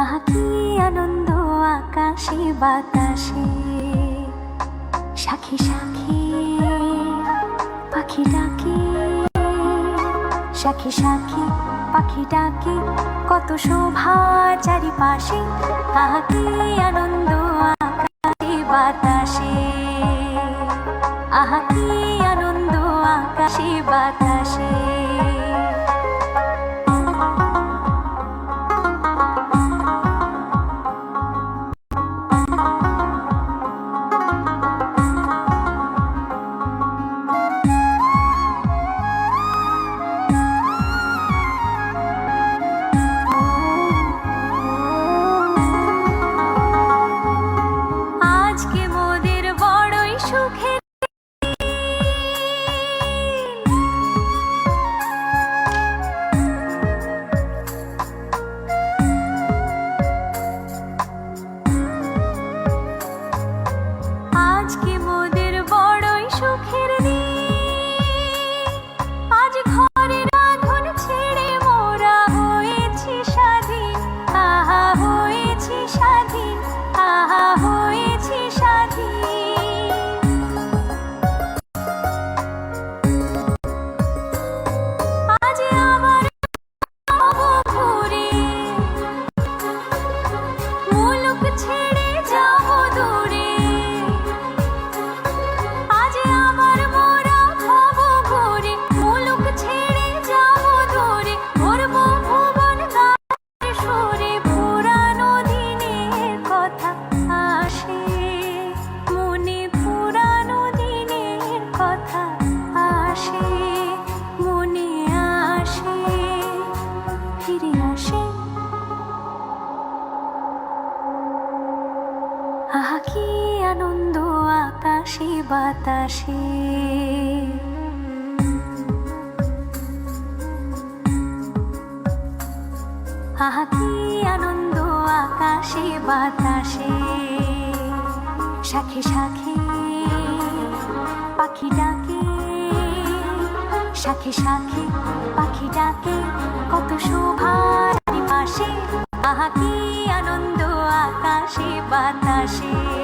আহা কি আনন্দ আকাশে, বাতাসে, সাখী সাখী, পাখি ডাকে, সাখী সাখী, পাখি ডাকে, কত শোভা চারিপাশে আহা কি আনন্দ আকাশে, বাতাসে আহা কি আনন্দ আকাশে, বাতাসে। আজকে বাতাসে। আহা, কি আনন্দ আকাশে, বাতাসে। শাখে শাখে পাখি ডাকে, শাখে শাখে পাখি ডাকে, কত শোভা চারিপাশে আহা আনন্দ আকাশে, বাতাসে।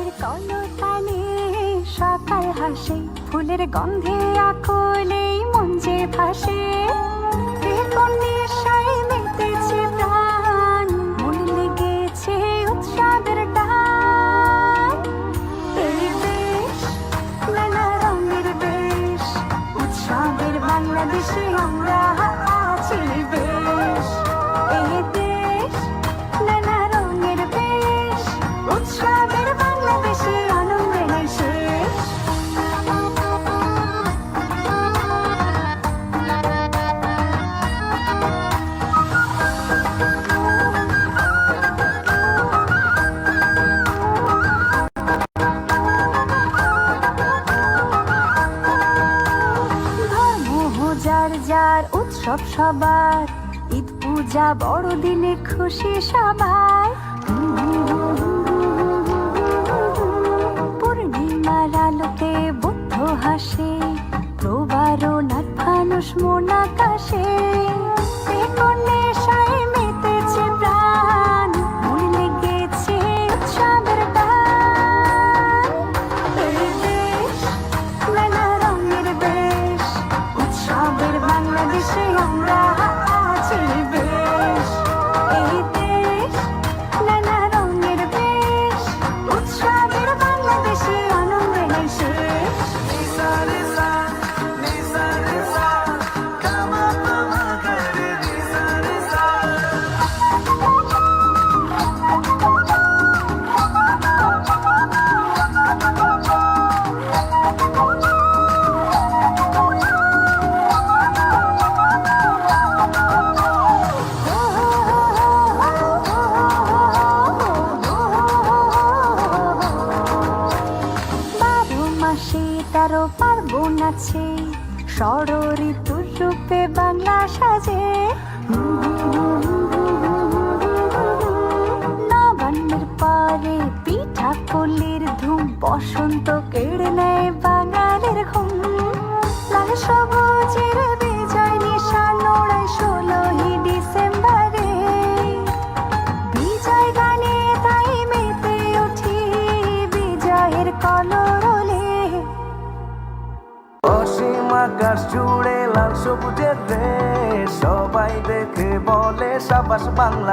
পাখির কলতানে সকাল হাসে ফুলের গন্ধে আকুলেই মন যে ভাসে। উৎসব সবার। ঈদ পূজা বড়দিনে খুশি সবাই। নাচে ষড় রূপে বাংলা সাজে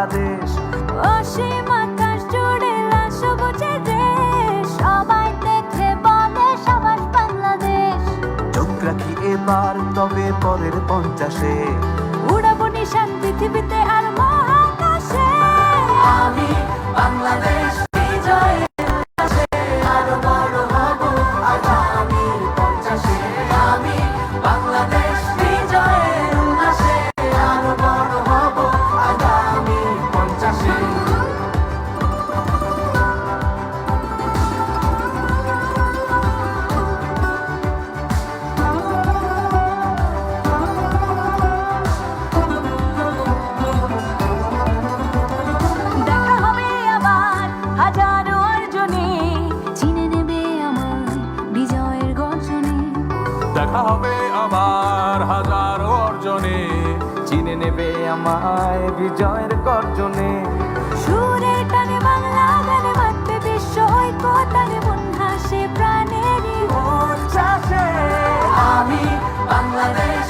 বাংলাদেশ। অসীম আকাশ জুড়ে সবুজে দেশ। সবাই দেখে বলে সবাস বাংলাদেশ। চোখ রাখি এবার তবে পরের পঞ্চাশে। উড়াবো নিশান পৃথিবীতে আর মহাকাশে। আমি দেখা হবে আবার হাজার অর্জনে। চিনে নেবে আমায় বিজয়ের গর্জনে। সুরের টানে বাংলা গানে বাঁধবে বিশ্ব ঐক্যতানে মন হাসে প্রাণেরই উচ্ছ্বাসে আমি বাংলাদেশ